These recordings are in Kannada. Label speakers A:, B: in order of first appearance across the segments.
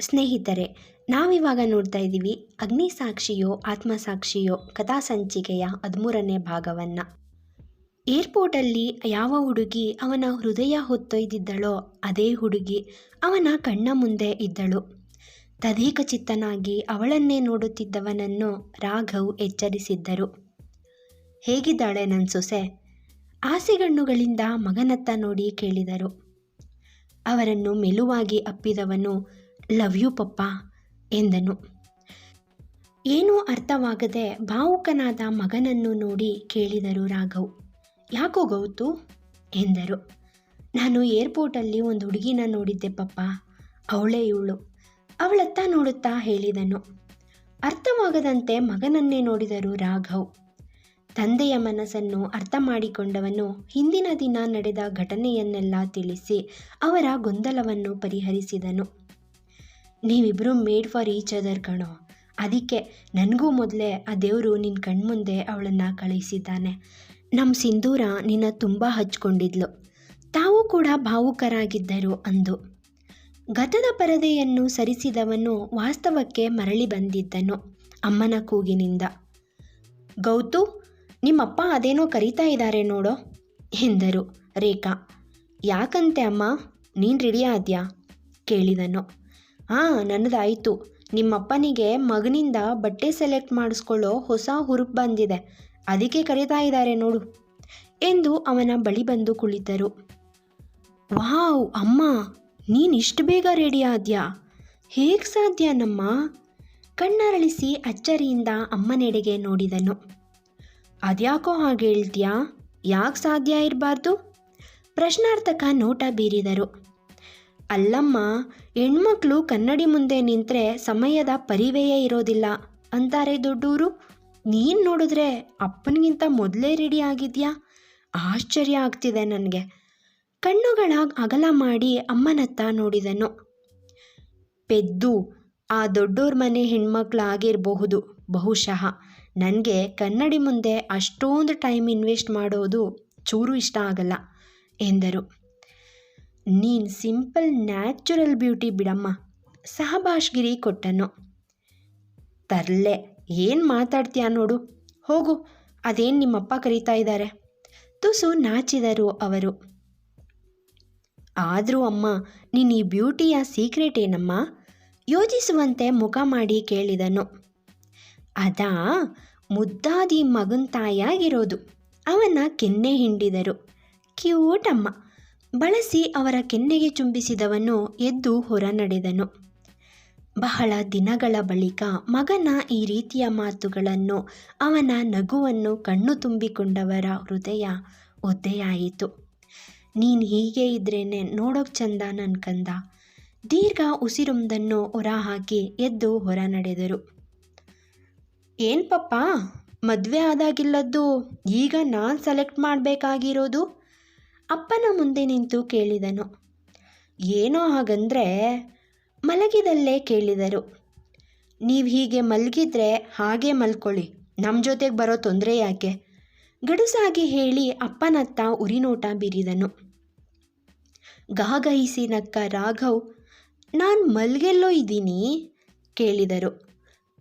A: ಸ್ನೇಹಿತರೆ, ನಾವಿವಾಗ ನೋಡ್ತಾ ಇದ್ದೀವಿ ಅಗ್ನಿ ಅಗ್ನಿಸಾಕ್ಷಿಯೋ ಆತ್ಮಸಾಕ್ಷಿಯೋ ಕಥಾ ಸಂಚಿಕೆಯ ಹದಿಮೂರನೇ ಭಾಗವನ್ನು. ಏರ್ಪೋರ್ಟಲ್ಲಿ ಯಾವ ಹುಡುಗಿ ಅವನ ಹೃದಯ ಹೊತ್ತೊಯ್ದಿದ್ದಳೋ, ಅದೇ ಹುಡುಗಿ ಅವನ ಕಣ್ಣ ಮುಂದೆ ಇದ್ದಳು. ತದೇಕ ಚಿತ್ತನಾಗಿ ಅವಳನ್ನೇ ನೋಡುತ್ತಿದ್ದವನನ್ನು ರಾಘವ್ ಎಚ್ಚರಿಸಿದ್ದರು. ಹೇಗಿದ್ದಾಳೆ ನನ್ನ ಸೊಸೆ? ಆಸೆಗಣ್ಣುಗಳಿಂದ ಮಗನತ್ತ ನೋಡಿ ಕೇಳಿದರು. ಅವರನ್ನು ಮೆಲುವಾಗಿ ಅಪ್ಪಿದವನು ಲವ್ ಯು ಪಪ್ಪ, ಎಂದನು. ಏನೂ ಅರ್ಥವಾಗದೆ ಭಾವುಕನಾದ ಮಗನನ್ನು ನೋಡಿ ಕೇಳಿದರು ರಾಘವ್. ಯಾಕೋ ಗೌತು? ಎಂದರು. ನಾನು ಏರ್ಪೋರ್ಟಲ್ಲಿ ಒಂದು ಹುಡುಗಿನ ನೋಡಿದ್ದೆ ಪಪ್ಪ. ಅವಳೇ ಇವಳು. ಅವಳತ್ತ ನೋಡುತ್ತಾ ಹೇಳಿದನು. ಅರ್ಥವಾಗದಂತೆ ಮಗನನ್ನೇ ನೋಡಿದರು ರಾಘವ್. ತಂದೆಯ ಮನಸ್ಸನ್ನು ಅರ್ಥ ಮಾಡಿಕೊಂಡವನು ಹಿಂದಿನ ದಿನ ನಡೆದ ಘಟನೆಯನ್ನೆಲ್ಲ ತಿಳಿಸಿ ಅವರ ಗೊಂದಲವನ್ನು ಪರಿಹರಿಸಿದನು. ನೀವಿಬ್ಬರು ಮೇಡ್ ಫಾರ್ ಈಚ್ ಅದರ್ ಕಣೋ. ಅದಕ್ಕೆ ನನಗೂ ಮೊದಲೇ ಆ ದೇವರು ನಿನ್ನ ಕಣ್ಮುಂದೆ ಅವಳನ್ನು ಕಳಿಸಿದ್ದಾನೆ. ನಮ್ಮ ಸಿಂಧೂರ ನಿನ್ನ ತುಂಬ ಹಚ್ಕೊಂಡಿದ್ಲು. ತಾವು ಕೂಡ ಭಾವುಕರಾಗಿದ್ದರು ಅಂದು. ಗತದ ಪರದೆಯನ್ನು ಸರಿಸಿದವನು ವಾಸ್ತವಕ್ಕೆ ಮರಳಿ ಬಂದಿದ್ದನು ಅಮ್ಮನ ಕೂಗಿನಿಂದ. ಗೌತು, ನಿಮ್ಮಪ್ಪ ಅದೇನೋ ಕರೀತಾ ಇದ್ದಾರೆ ನೋಡೋ ಎಂದರು ರೇಖಾ. ಯಾಕಂತೆ ಅಮ್ಮ, ನೀನು ರೆಡಿ ಆದ್ಯಾ? ಕೇಳಿದನು. ಹಾಂ, ನನ್ನದಾಯಿತು. ನಿಮ್ಮಪ್ಪನಿಗೆ ಮಗನಿಂದ ಬಟ್ಟೆ ಸೆಲೆಕ್ಟ್ ಮಾಡಿಸ್ಕೊಳ್ಳೋ ಹೊಸ ಹುರುಪು ಬಂದಿದೆ. ಅದಕ್ಕೆ ಕರೀತಾ ಇದ್ದಾರೆ ನೋಡು ಎಂದು ಅವನ ಬಳಿ ಬಂದು ಕುಳಿತರು. ವಾವ್, ಅಮ್ಮ ನೀನಿಷ್ಟು ಬೇಗ ರೆಡಿ ಆದ್ಯಾ? ಹೇಗೆ ಸಾಧ್ಯ ನಮ್ಮ? ಕಣ್ಣರಳಿಸಿ ಅಚ್ಚರಿಯಿಂದ ಅಮ್ಮನೆಡೆಗೆ ನೋಡಿದನು. ಅದ್ಯಾಕೋ ಹಾಗೆ ಹೇಳ್ತೀಯಾ? ಯಾಕೆ ಸಾಧ್ಯ ಇರಬಾರ್ದು? ಪ್ರಶ್ನಾರ್ಥಕ ನೋಟ ಬೀರಿದರು. ಅಲ್ಲಮ್ಮ, ಹೆಣ್ಮಕ್ಳು ಕನ್ನಡಿ ಮುಂದೆ ನಿಂತರೆ ಸಮಯದ ಪರಿವೆಯೇ ಇರೋದಿಲ್ಲ. ಅಂತಾರೆ ದೊಡ್ಡೂರು, ನೀನು ನೋಡಿದ್ರೆ ಅಪ್ಪನಿಗಿಂತ ಮೊದಲೇ ರೆಡಿ ಆಗಿದ್ಯಾ? ಆಶ್ಚರ್ಯ ಆಗ್ತಿದೆ ನನಗೆ. ಕಣ್ಣುಗಳ ಅಗಲ ಮಾಡಿ ಅಮ್ಮನತ್ತ ನೋಡಿದನು. ಪೆದ್ದು, ಆ ದೊಡ್ಡೋರ್ ಮನೆ ಹೆಣ್ಮಕ್ಳಾಗಿರಬಹುದು ಬಹುಶಃ ನನಗೆ ಕನ್ನಡಿ ಮುಂದೆ ಅಷ್ಟೊಂದು ಟೈಮ್ ಇನ್ವೆಸ್ಟ್ ಮಾಡೋದು ಚೂರು ಇಷ್ಟ ಆಗಲ್ಲ, ಎಂದರು. ನೀನು ಸಿಂಪಲ್ ನ್ಯಾಚುರಲ್ ಬ್ಯೂಟಿ ಬಿಡಮ್ಮ. ಸಹಬಾಷ್ಗಿರಿ ಕೊಟ್ಟನು. ತರ್ಲೆ, ಏನು ಮಾತಾಡ್ತೀಯ ನೋಡು. ಹೋಗು, ಅದೇನು ನಿಮ್ಮಪ್ಪ ಕರೀತಾ ಇದ್ದಾರೆ ತುಸು ನಾಚಿದರು ಅವರು. ಆದರೂ ಅಮ್ಮ ನಿನ್ನ ಈ ಬ್ಯೂಟಿಯ ಸೀಕ್ರೆಟ್ ಏನಮ್ಮ? ಯೋಚಿಸುವಂತೆ ಮುಖ ಮಾಡಿ ಕೇಳಿದನು. ಅದಾ, ಮುದ್ದಾದಿ ಮಗನ ತಾಯಾಗಿರೋದು ಅವನ ಕೆನ್ನೆ ಹಿಂಡಿದರು. ಕ್ಯೂಟ್ ಅಮ್ಮ. ಬಳಸಿ ಅವರ ಕೆನ್ನೆಗೆ ಚುಂಬಿಸಿದವನು ಎದ್ದು ಹೊರ ನಡೆದನು ಬಹಳ ದಿನಗಳ ಬಳಿಕ ಮಗನ ಈ ರೀತಿಯ ಮಾತುಗಳನ್ನು ಅವನ ನಗುವನ್ನು ಕಣ್ಣು ತುಂಬಿಕೊಂಡವರ ಹೃದಯ ಒದ್ದೆಯಾಯಿತು. ನೀನು ಹೀಗೆ ಇದ್ರೇನೆ ನೋಡೋಕೆ ಚಂದ ನನ್ನ ಕಂದ? ದೀರ್ಘ ಉಸಿರೊಂದನ್ನು ಹೊರಹಾಕಿ ಎದ್ದು ಹೊರ ನಡೆದರು ಏನು ಪಪ್ಪ, ಮದುವೆ ಆದಾಗಿಲ್ಲದ್ದು ಈಗ ನಾನು ಸೆಲೆಕ್ಟ್ ಮಾಡಬೇಕಾಗಿರೋದು? ಅಪ್ಪನ ಮುಂದೆ ನಿಂತು ಕೇಳಿದನು. ಏನೋ ಹಾಗಂದ್ರೆ ಮಲಗಿದಲ್ಲೇ ಕೇಳಿದರು. ನೀವು ಹೀಗೆ ಮಲಗಿದ್ರೆ ಹಾಗೆ ಮಲ್ಕೊಳ್ಳಿ ನಮ್ಮ ಜೊತೆಗೆ ಬರೋ ತೊಂದರೆ ಯಾಕೆ? ಗಡುಸಾಗಿ ಹೇಳಿ ಅಪ್ಪನತ್ತ ಉರಿನೋಟ ಬೀರಿದನು. ಗಾಗಹಿಸಿ ನಕ್ಕ ರಾಘವ್, ನಾನು ಮಲ್ಗೆಲ್ಲೋ ಇದ್ದೀನಿ ಕೇಳಿದರು.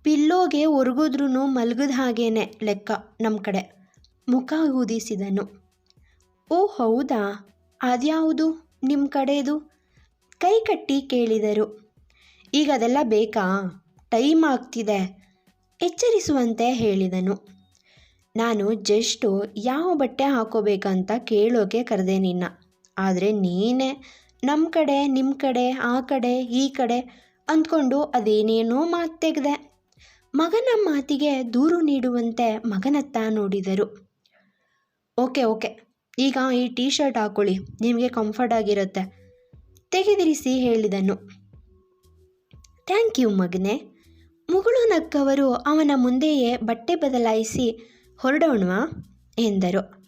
A: ಪಿಲ್ಲೋಗೆ ಒರಗಿದ್ರೂ ಮಲಗದ ಹಾಗೇನೆ ಲೆಕ್ಕ ನಮ್ಮ ಕಡೆ. ಮುಖ ಊದಿಸಿದನು. ಓ ಹೌದಾ? ಅದ್ಯಾವುದು? ನಿಮ್ಮ ಕಡೆದು? ಕೈ ಕಟ್ಟಿ ಕೇಳಿದರು. ಈಗ ಅದೆಲ್ಲ ಬೇಕಾ? ಟೈಮ್ ಆಗ್ತಿದೆ. ಎಚ್ಚರಿಸುವಂತೆ ಹೇಳಿದನು. ನಾನು ಜಸ್ಟು ಯಾವ ಬಟ್ಟೆ ಹಾಕೋಬೇಕಂತ ಕೇಳೋಕೆ ಕರೆದೆ ನಿನ್ನ. ಆದರೆ ನೀನೇ ನಮ್ಮ ಕಡೆ ನಿಮ್ಮ ಕಡೆ, ಆ ಕಡೆ, ಈ ಕಡೆ ಅಂದ್ಕೊಂಡು ಅದೇನೇನೋ ಮಾತು ತೆಗೆದೆ. ಮಗನ ಮಾತಿಗೆ ದೂರು ನೀಡುವಂತೆ ಮಗನತ್ತ ನೋಡಿದರು. Okay okay. ಈಗ ಈ ಟೀ ಶರ್ಟ್ ಹಾಕೊಳ್ಳಿ, ನಿಮಗೆ ಕಂಫರ್ಟ್ ಆಗಿರುತ್ತೆ. ತೆಗೆದಿರಿಸಿ ಹೇಳಿದನು. ಥ್ಯಾಂಕ್ ಯು ಮಗನೆ. ಮುಗುಳು ನಕ್ಕವರು ಅವನ ಮುಂದೆಯೇ ಬಟ್ಟೆ ಬದಲಾಯಿಸಿ ಹೊರಡೋಣವಾ ಎಂದರು.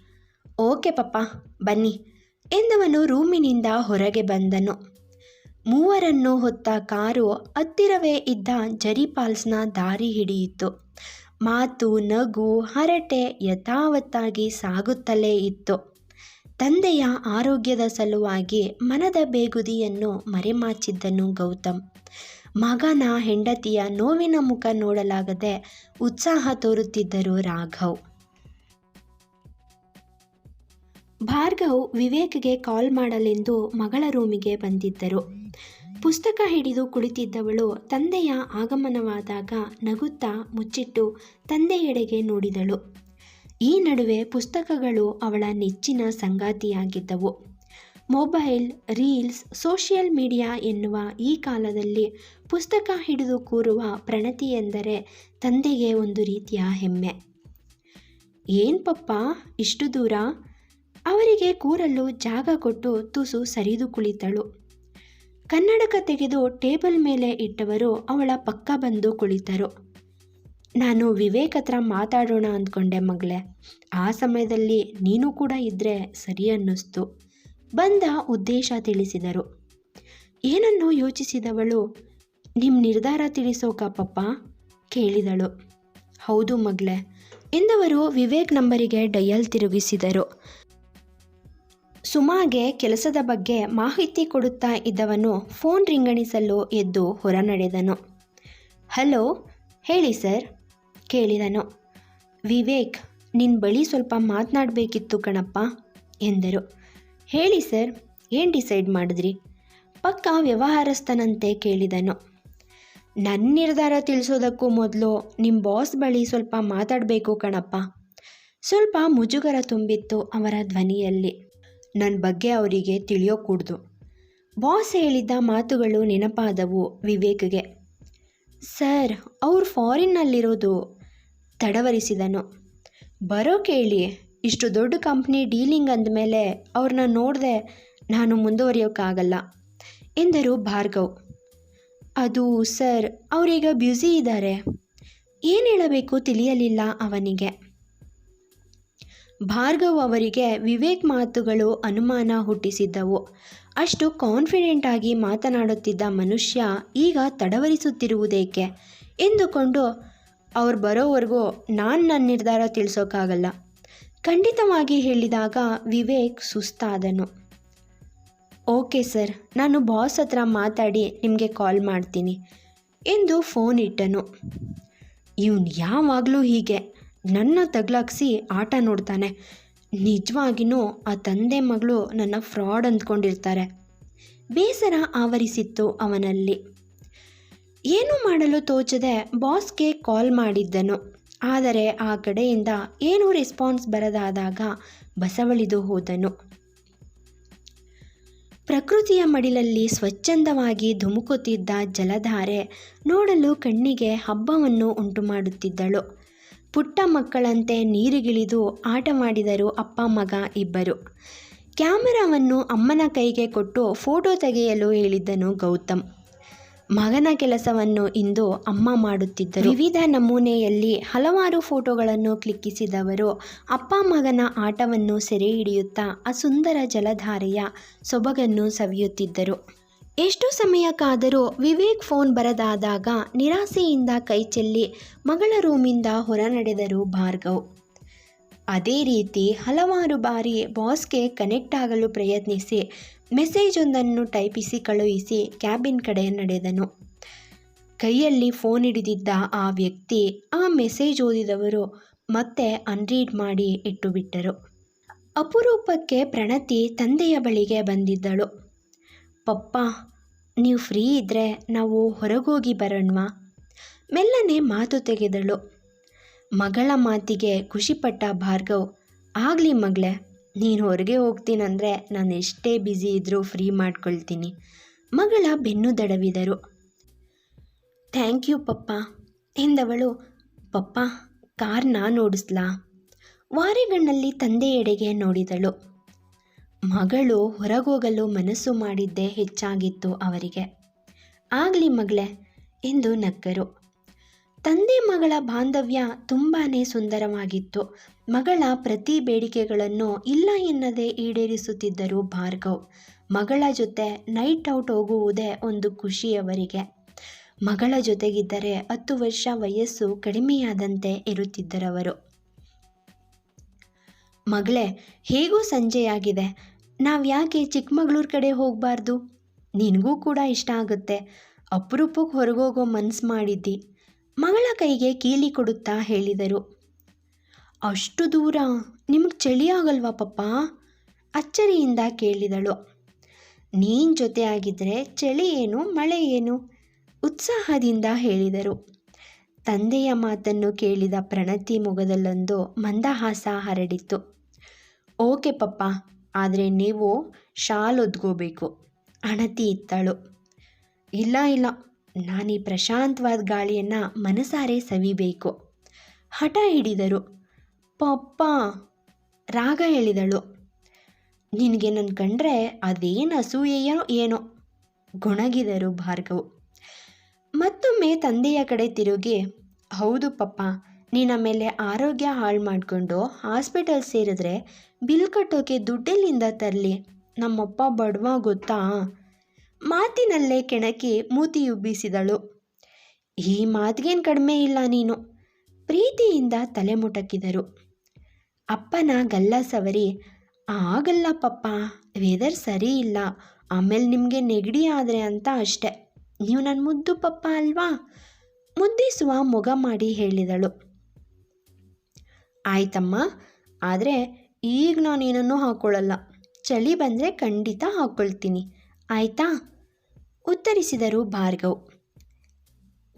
A: ಓಕೆ ಪಪ್ಪ, ಬನ್ನಿ ಎಂದವನು ರೂಮಿನಿಂದ ಹೊರಗೆ ಬಂದನು. ಮೂವರನ್ನು ಹೊತ್ತ ಕಾರು ಹತ್ತಿರವೇ ಇದ್ದ ಜರಿಪಾಲ್ಸ್ನ ದಾರಿ ಹಿಡಿಯಿತು. ಮಾತು, ನಗು, ಹರಟೆ ಯಥಾವತ್ತಾಗಿ ಸಾಗುತ್ತಲೇ ಇತ್ತು. ತಂದೆಯ ಆರೋಗ್ಯದ ಸಲುವಾಗಿ ಮನದ ಬೇಗುದಿಯನ್ನು ಮರೆಮಾಚಿದ್ದನು ಗೌತಮ್. ಮಗನ ಹೆಂಡತಿಯ ನೋವಿನ ಮುಖ ನೋಡಲಾಗದೆ ಉತ್ಸಾಹ ತೋರುತ್ತಿದ್ದರು ರಾಘವ್. ಭಾರ್ಗವ್ ವಿವೇಕ್ಗೆ ಕಾಲ್ ಮಾಡಲೆಂದು ಮಗಳ ರೂಮಿಗೆ ಬಂದಿದ್ದರು. ಪುಸ್ತಕ ಹಿಡಿದು ಕುಳಿತಿದ್ದವಳು ತಂದೆಯ ಆಗಮನವಾದಾಗ ನಗುತ್ತಾ ಮುಚ್ಚಿಟ್ಟು ತಂದೆಯೆಡೆಗೆ ನೋಡಿದಳು. ಈ ನಡುವೆ ಪುಸ್ತಕಗಳು ಅವಳ ನೆಚ್ಚಿನ ಸಂಗಾತಿಯಾಗಿದ್ದವು. ಮೊಬೈಲ್, ರೀಲ್ಸ್, ಸೋಷಿಯಲ್ ಮೀಡಿಯಾ ಎನ್ನುವ ಈ ಕಾಲದಲ್ಲಿ ಪುಸ್ತಕ ಹಿಡಿದು ಕೂರುವ ಪ್ರಣತಿ ಎಂದರೆ ತಂದೆಗೆ ಒಂದು ರೀತಿಯ ಹೆಮ್ಮೆ. ಏನು ಪಪ್ಪ, ಇಷ್ಟು ದೂರ? ಅವರಿಗೆ ಕೂರಲು ಜಾಗ ಕೊಟ್ಟು ತುಸು ಸರಿದು ಕುಳಿತಳು. ಕನ್ನಡಕ ತೆಗೆದು ಟೇಬಲ್ ಮೇಲೆ ಇಟ್ಟವರು ಅವಳ ಪಕ್ಕ ಬಂದು ಕುಳಿತರು. ನಾನು ವಿವೇಕ್ ಹತ್ರ ಮಾತಾಡೋಣ ಅಂದ್ಕೊಂಡೆ ಮಗಳೇ. ಆ ಸಮಯದಲ್ಲಿ ನೀನು ಕೂಡ ಇದ್ದರೆ ಸರಿ ಅನ್ನಿಸ್ತು. ಬಂದ ಉದ್ದೇಶ ತಿಳಿಸಿದರು. ಏನನ್ನು ಯೋಚಿಸಿದವಳು? ನಿಮ್ಮ ನಿರ್ಧಾರ ತಿಳಿಸೋಕ ಪಪ್ಪ ಕೇಳಿದಳು. ಹೌದು ಮಗಳೇ. ಎಂದವರು ವಿವೇಕ್ ನಂಬರಿಗೆ ಡಯಲ್ ತಿರುಗಿಸಿದರು. ಸುಮಾಗೆ ಕೆಲಸದ ಬಗ್ಗೆ ಮಾಹಿತಿ ಕೊಡುತ್ತಾ ಇದ್ದವನು ಫೋನ್ ರಿಂಗಣಿಸಲು ಎದ್ದು ಹೊರ ನಡೆದನು ಹಲೋ, ಹೇಳಿ ಸರ್. ಕೇಳಿದನು. ವಿವೇಕ್ ನಿನ್ನ ಬಳಿ ಸ್ವಲ್ಪ ಮಾತನಾಡಬೇಕಿತ್ತು ಕಣಪ್ಪ, ಎಂದರು. ಹೇಳಿ ಸರ್, ಏನು ಡಿಸೈಡ್ ಮಾಡಿದ್ರಿ? ಪಕ್ಕ ವ್ಯವಹಾರಸ್ಥನಂತೆ ಕೇಳಿದನು. ನನ್ನ ನಿರ್ಧಾರ ತಿಳಿಸೋದಕ್ಕೂ ಮೊದಲು ನಿಮ್ಮ ಬಾಸ್ ಬಳಿ ಸ್ವಲ್ಪ ಮಾತಾಡಬೇಕು ಕಣಪ್ಪ. ಸ್ವಲ್ಪ ಮುಜುಗರ ತುಂಬಿತ್ತು ಅವರ ಧ್ವನಿಯಲ್ಲಿ. ನನ್ನ ಬಗ್ಗೆ ಅವರಿಗೆ ತಿಳಿಯೋಕೂಡ್ದು. ಬಾಸ್ ಹೇಳಿದ್ದ ಮಾತುಗಳು ನೆನಪಾದವು ವಿವೇಕ್ಗೆ. ಸರ್, ಅವ್ರು ಫಾರಿನ್ನಲ್ಲಿರೋದು ತಡವರಿಸಿದನು. ಬರೋ ಕೇಳಿ, ಇಷ್ಟು ದೊಡ್ಡ ಕಂಪ್ನಿ ಡೀಲಿಂಗ್ ಅಂದಮೇಲೆ ಅವ್ರನ್ನ ನೋಡದೆ ನಾನು ಮುಂದುವರಿಯೋಕ್ಕಾಗಲ್ಲ, ಎಂದರು ಭಾರ್ಗವ್. ಅದು ಸರ್, ಅವರೀಗ ಬ್ಯುಸಿ ಇದ್ದಾರೆ ಏನು ಹೇಳಬೇಕು ತಿಳಿಯಲಿಲ್ಲ ಅವನಿಗೆ. ಭಾರ್ಗವ್ ಅವರಿಗೆ ವಿವೇಕ್ ಮಾತುಗಳು ಅನುಮಾನ ಹುಟ್ಟಿಸಿದ್ದವು. ಅಷ್ಟು ಕಾನ್ಫಿಡೆಂಟ್ ಆಗಿ ಮಾತನಾಡುತ್ತಿದ್ದ ಮನುಷ್ಯ ಈಗ ತಡವರಿಸುತ್ತಿರುವುದೇಕೆ? ಎಂದುಕೊಂಡು ಅವ್ರು ಬರೋವರೆಗೂ ನಾನು ನನ್ನ ನಿರ್ಧಾರ ತಿಳಿಸೋಕ್ಕಾಗಲ್ಲ ಖಂಡಿತವಾಗಿ ಹೇಳಿದಾಗ ವಿವೇಕ್ ಸುಸ್ತಾದನು. ಓಕೆ ಸರ್, ನಾನು ಬಾಸ್ ಹತ್ರ ಮಾತಾಡಿ ನಿಮಗೆ ಕಾಲ್ ಮಾಡ್ತೀನಿ ಎಂದು ಫೋನ್ ಇಟ್ಟನು. ಇವನು ಯಾವಾಗಲೂ ಹೀಗೆ, ನನ್ನ ತಗ್ಲಾಕ್ಸಿ ಆಟ ನೋಡ್ತಾನೆ. ನಿಜವಾಗಿಯೂ ಆ ತಂದೆ ಮಗಳು ನನ್ನ ಫ್ರಾಡ್ ಅಂದ್ಕೊಂಡಿರ್ತಾರೆ. ಬೇಸರ ಆವರಿಸಿತ್ತು ಅವನಲ್ಲಿ. ಏನು ಮಾಡಲು ತೋಚದೆ ಬಾಸ್ಗೆ ಕಾಲ್ ಮಾಡಿದ್ದನು. ಆದರೆ ಆ ಕಡೆಯಿಂದ ಏನೂ ರೆಸ್ಪಾನ್ಸ್ ಬರದಾದಾಗ ಬಸವಳಿದು ಹೋದನು. ಪ್ರಕೃತಿಯ ಮಡಿಲಲ್ಲಿ ಸ್ವಚ್ಛಂದವಾಗಿ ಧುಮುಕುತ್ತಿದ್ದ ಜಲಧಾರೆ ನೋಡಲು ಕಣ್ಣಿಗೆ ಹಬ್ಬವನ್ನು ಉಂಟುಮಾಡುತ್ತಿದ್ದಳು. ಪುಟ್ಟ ಮಕ್ಕಳಂತೆ ನೀರಿಗಿಳಿದು ಆಟ ಮಾಡಿದರು ಅಪ್ಪ ಮಗ ಇಬ್ಬರು. ಕ್ಯಾಮೆರಾವನ್ನು ಅಮ್ಮನ ಕೈಗೆ ಕೊಟ್ಟು ಫೋಟೋ ತೆಗೆಯಲು ಹೇಳಿದ್ದನು ಗೌತಮ್. ಮಗನ ಕೆಲಸವನ್ನು ಇಂದು ಅಮ್ಮ ಮಾಡುತ್ತಿದ್ದರು. ವಿವಿಧ ನಮೂನೆಯಲ್ಲಿ ಹಲವಾರು ಫೋಟೋಗಳನ್ನು ಕ್ಲಿಕ್ಕಿಸಿದವರು. ಅಪ್ಪ ಮಗನ ಆಟವನ್ನು ಸೆರೆ ಹಿಡಿಯುತ್ತಾ ಆ ಸುಂದರ ಜಲಧಾರೆಯ ಸೊಬಗನ್ನು ಸವಿಯುತ್ತಿದ್ದರು. ಎಷ್ಟು ಸಮಯಕ್ಕಾದರೂ ವಿವೇಕ್ ಫೋನ್ ಬರದಾದಾಗ ನಿರಾಸೆಯಿಂದ ಕೈಚೆಲ್ಲಿ ಮಗಳ ರೂಮಿಂದ ಹೊರ ನಡೆದರು ಭಾರ್ಗವ್. ಅದೇ ರೀತಿ ಹಲವಾರು ಬಾರಿ ಬಾಸ್ಗೆ ಕನೆಕ್ಟ್ ಆಗಲು ಪ್ರಯತ್ನಿಸಿ ಮೆಸೇಜ್ ಒಂದನ್ನು ಟೈಪಿಸಿ ಕಳುಹಿಸಿ ಕ್ಯಾಬಿನ್ ಕಡೆ ನಡೆದನು. ಕೈಯಲ್ಲಿ ಫೋನ್ ಹಿಡಿದಿದ್ದ ಆ ವ್ಯಕ್ತಿ ಆ ಮೆಸೇಜ್ ಓದಿದವರು ಮತ್ತೆ ಅನ್ರೀಡ್ ಮಾಡಿ ಇಟ್ಟುಬಿಟ್ಟರು. ಅಪರೂಪಕ್ಕೆ ಪ್ರಣತಿ ತಂದೆಯ ಬಳಿಗೆ ಬಂದಿದ್ದಳು. ಪಪ್ಪ, ನೀವು ಫ್ರೀ ಇದ್ದರೆ ನಾವು ಹೊರಗೋಗಿ ಬರೋಣ್ವಾ? ಮೆಲ್ಲನೆ ಮಾತು ತೆಗೆದಳು. ಮಗಳ ಮಾತಿಗೆ ಖುಷಿಪಟ್ಟ ಭಾರ್ಗವ್, ಆಗಲಿ ಮಗಳೇ. ನೀನು ಹೊರಗೆ ಹೋಗ್ತೀನಂದರೆ ನಾನು ಎಷ್ಟೇ ಬ್ಯುಸಿ ಇದ್ದರೂ ಫ್ರೀ ಮಾಡ್ಕೊಳ್ತೀನಿ. ಮಗಳ ಬೆನ್ನು ದಡವಿದರು. ಥ್ಯಾಂಕ್ ಯು ಪಪ್ಪ, ಎಂದವಳು. ಪಪ್ಪ, ಕಾರ್ ನಾನು ಓಡಿಸ್ಲಾ? ವಾರೆಗಣ್ಣಲ್ಲಿ ತಂದೆಯೆಡೆಗೆ ನೋಡಿದಳು. ಮಗಳು ಹೊರಗೋಗಲು ಮನಸ್ಸು ಮಾಡಿದ್ದೇ ಹೆಚ್ಚಾಗಿತ್ತು ಅವರಿಗೆ. ಆಗಲಿ ಮಗಳೇ, ಎಂದು ನಕ್ಕರು. ತಂದೆ ಮಗಳ ಬಾಂಧವ್ಯ ತುಂಬಾ ಸುಂದರವಾಗಿತ್ತು. ಮಗಳ ಪ್ರತಿ ಬೇಡಿಕೆಗಳನ್ನು ಇಲ್ಲ ಎನ್ನದೆ ಈಡೇರಿಸುತ್ತಿದ್ದರು ಭಾರ್ಗವ್. ಮಗಳ ಜೊತೆ ನೈಟ್ ಔಟ್ ಹೋಗುವುದೇ ಒಂದು ಖುಷಿ ಅವರಿಗೆ ಮಗಳ ಜೊತೆಗಿದ್ದರೆ ಹತ್ತು ವರ್ಷ ವಯಸ್ಸು ಕಡಿಮೆಯಾದಂತೆ ಇರುತ್ತಿದ್ದರವರು. ಮಗಳೇ, ಹೇಗೂ ಸಂಜೆಯಾಗಿದೆ ನಾವು ಯಾಕೆ ಚಿಕ್ಕಮಗಳೂರು ಕಡೆ ಹೋಗಬಾರ್ದು? ನಿನಗೂ ಕೂಡ ಇಷ್ಟ ಆಗುತ್ತೆ. ಅಪರೂಪಕ್ಕೆ ಹೊರಗೋಗೋ ಮನ್ಸು ಮಾಡಿದ್ದಿ. ಕೈಗೆ ಕೀಲಿ ಕೊಡುತ್ತಾ ಹೇಳಿದರು. ಅಷ್ಟು ದೂರ? ನಿಮಗೆ ಚಳಿ ಆಗಲ್ವಾ ಪಪ್ಪ? ಅಚ್ಚರಿಯಿಂದ ಕೇಳಿದಳು. ನೀನು ಜೊತೆ ಆಗಿದ್ದರೆ ಚಳಿ ಏನು, ಮಳೆ ಏನು? ಉತ್ಸಾಹದಿಂದ ಹೇಳಿದರು. ತಂದೆಯ ಮಾತನ್ನು ಕೇಳಿದ ಪ್ರಣತಿ ಮೊಗದಲ್ಲೊಂದು ಮಂದಹಾಸ ಹರಡಿತ್ತು. ಓಕೆ ಪಪ್ಪ, ಆದರೆ ನೀವು ಶಾಲ್ ಒದ್ಕೋಬೇಕು, ಅಣತಿ ಇತ್ತಳು. ಇಲ್ಲ ಇಲ್ಲ ನಾನು ಪ್ರಶಾಂತವಾದ ಗಾಳಿಯನ್ನು ಮನಸಾರೆ ಸವಿಬೇಕು. ಹಠ ಹಿಡಿದರು. ಪಪ್ಪ, ರಾಗ ಹೇಳಿದಳು. ನಿನಗೆ ನನ್ನ ಕಂಡ್ರೆ ಅದೇನು ಅಸೂಯೆಯೋ ಏನೋ? ಗೊಣಗಿದರು ಭಾರ್ಗವು. ಮತ್ತೊಮ್ಮೆ ತಂದೆಯ ಕಡೆ ತಿರುಗಿ, ಹೌದು ಪಪ್ಪ ನೀನ ಮೇಲೆ ಆರೋಗ್ಯ ಹಾಳು ಮಾಡಿಕೊಂಡು ಹಾಸ್ಪಿಟಲ್ ಸೇರಿದ್ರೆ ಬಿಲ್ ಕಟ್ಟೋಕೆ ದುಡ್ಡೆಲ್ಲಿಂದ ತರಲಿ. ನಮ್ಮಪ್ಪ ಬಡವ ಗೊತ್ತಾ? ಮಾತಿನಲ್ಲೇ ಕೆಣಕಿ ಮೂತಿಯುಬ್ಬಿಸಿದಳು. ಈ ಮಾತಿಗೇನು ಕಡಿಮೆ ಇಲ್ಲ ನೀನು? ಪ್ರೀತಿಯಿಂದ ತಲೆ ಮುಟಕಿದರು. ಅಪ್ಪನ ಗಲ್ಲ ಸವರಿ, ಆಗಲ್ಲ ಪಪ್ಪ ವೆದರ್ ಸರಿ ಇಲ್ಲ, ಆಮೇಲೆ ನಿಮಗೆ ನೆಗಡಿ ಆದರೆ ಅಂತ ಅಷ್ಟೆ. ನೀವು ನನ್ನ ಮುದ್ದು ಪಪ್ಪ ಅಲ್ವಾ? ಮುದ್ದಿಸುವ ಮೊಗ ಮಾಡಿ ಹೇಳಿದಳು. ಆಯ್ತಮ್ಮ, ಆದರೆ ಈಗ ನಾನು ಏನನ್ನೂ ಹಾಕ್ಕೊಳ್ಳಲ್ಲ ಚಳಿ ಬಂದರೆ ಖಂಡಿತ ಹಾಕ್ಕೊಳ್ತೀನಿ ಆಯ್ತಾ? ಉತ್ತರಿಸಿದರು ಭಾರ್ಗವ್.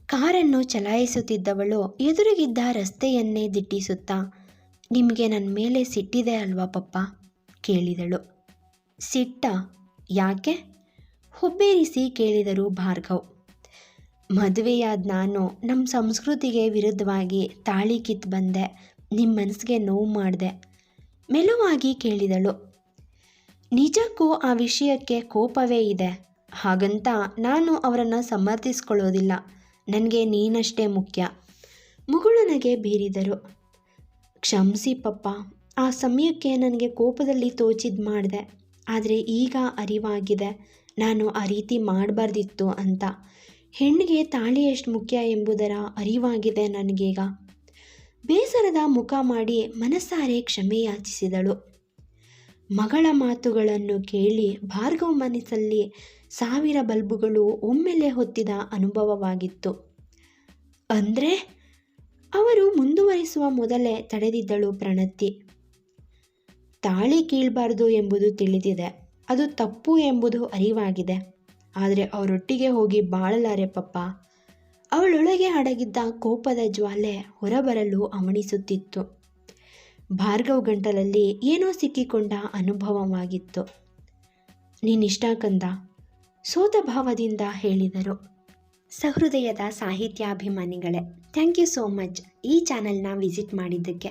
A: ಕಾರನ್ನು ಚಲಾಯಿಸುತ್ತಿದ್ದವಳು ಎದುರಿಗಿದ್ದ ರಸ್ತೆಯನ್ನೇ ದಿಟ್ಟಿಸುತ್ತಾ, ನಿಮಗೆ ನನ್ನ ಮೇಲೆ ಸಿಟ್ಟಿದೆ ಅಲ್ವಾ ಪಪ್ಪ? ಕೇಳಿದಳು. ಸಿಟ್ಟ? ಯಾಕೆ? ಹುಬ್ಬೇರಿಸಿ ಕೇಳಿದರು ಭಾರ್ಗವ್. ಮದುವೆಯಾದ ನಾನು ನಮ್ಮ ಸಂಸ್ಕೃತಿಗೆ ವಿರುದ್ಧವಾಗಿ ತಾಳಿ ಕಿತ್ತು ಬಂದೆ ನಿಮ್ಮ ಮನಸ್ಸಿಗೆ ನೋವು ಮಾಡಿದೆ, ಮೆಲುವಾಗಿ ಕೇಳಿದಳು. ನಿಜಕ್ಕೂ ಆ ವಿಷಯಕ್ಕೆ ಕೋಪವೇ ಇದೆ. ಹಾಗಂತ ನಾನು ಅವರನ್ನು ಸಮರ್ಥಿಸ್ಕೊಳ್ಳೋದಿಲ್ಲ. ನನಗೆ ನೀನಷ್ಟೇ ಮುಖ್ಯ. ಮುಗುಳನಗೆ ಬೀರಿದರು. ಕ್ಷಮಿಸಿ ಪಪ್ಪ. ಆ ಸಮಯಕ್ಕೆ ನನಗೆ ಕೋಪದಲ್ಲಿ ತೋಚಿದ್ ಮಾಡಿದೆ. ಆದರೆ ಈಗ ಅರಿವಾಗಿದೆ. ನಾನು ಆ ರೀತಿ ಮಾಡಬಾರ್ದಿತ್ತು ಅಂತ. ಹೆಣ್ಣಿಗೆ ತಾಳಿ ಎಷ್ಟು ಮುಖ್ಯ ಎಂಬುದರ ಅರಿವಾಗಿದೆ ನನಗೀಗ. ಬೇಸರದ ಮುಖ ಮಾಡಿ ಮನಸ್ಸಾರೆ ಕ್ಷಮೆ ಯಾಚಿಸಿದಳು. ಮಗಳ ಮಾತುಗಳನ್ನು ಕೇಳಿ ಭಾರ್ಗವ ಮನಸ್ಸಲ್ಲಿ ಸಾವಿರ ಬಲ್ಬುಗಳು ಒಮ್ಮೆಲೆ ಹೊತ್ತಿದ ಅನುಭವವಾಗಿತ್ತು. ಅಂದರೆ? ಅವರು ಮುಂದುವರಿಸುವ ಮೊದಲೇ ತಡೆದಿದ್ದಳು ಪ್ರಣತಿ. ತಾಳಿ ಕೀಳಬಾರ್ದು ಎಂಬುದು ತಿಳಿದಿದೆ. ಅದು ತಪ್ಪು ಎಂಬುದು ಅರಿವಾಗಿದೆ. ಆದರೆ ಅವರೊಟ್ಟಿಗೆ ಹೋಗಿ ಬಾಳಲಾರೆ ಪಪ್ಪ. ಅವಳೊಳಗೆ ಅಡಗಿದ್ದ ಕೋಪದ ಜ್ವಾಲೆ ಹೊರಬರಲು ಅವಣಿಸುತ್ತಿತ್ತು ಭಾರ್ಗವ್ ಗಂಟಲಲ್ಲಿ ಏನೋ ಸಿಕ್ಕಿಕೊಂಡ ಅನುಭವವಾಗಿತ್ತು. ನೀನಿಷ್ಟ ಕಂದ? ಸೋತ ಭಾವದಿಂದ ಹೇಳಿದರು. ಸಹೃದಯದ ಸಾಹಿತ್ಯಾಭಿಮಾನಿಗಳೇ, ಥ್ಯಾಂಕ್ ಯು ಸೋ ಮಚ್ ಈ ಚಾನೆಲ್ನ ವಿಸಿಟ್ ಮಾಡಿದ್ದಕ್ಕೆ.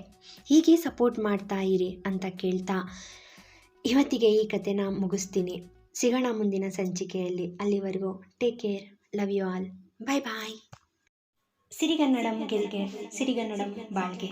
A: ಹೀಗೆ ಸಪೋರ್ಟ್ ಮಾಡ್ತಾ ಇರಿ ಅಂತ ಕೇಳ್ತಾ ಇವತ್ತಿಗೆ ಈ ಕಥೆನ ಮುಗಿಸ್ತೀನಿ. ಸಿಗೋಣ ಮುಂದಿನ ಸಂಚಿಕೆಯಲ್ಲಿ. ಅಲ್ಲಿವರೆಗೂ take care love you all bye bye ಸಿರಿಗನ್ನಡಂ ಗೆಲ್ಗೆ, ಸಿರಿಗನ್ನಡಂ ಬಾಳ್ಗೆ.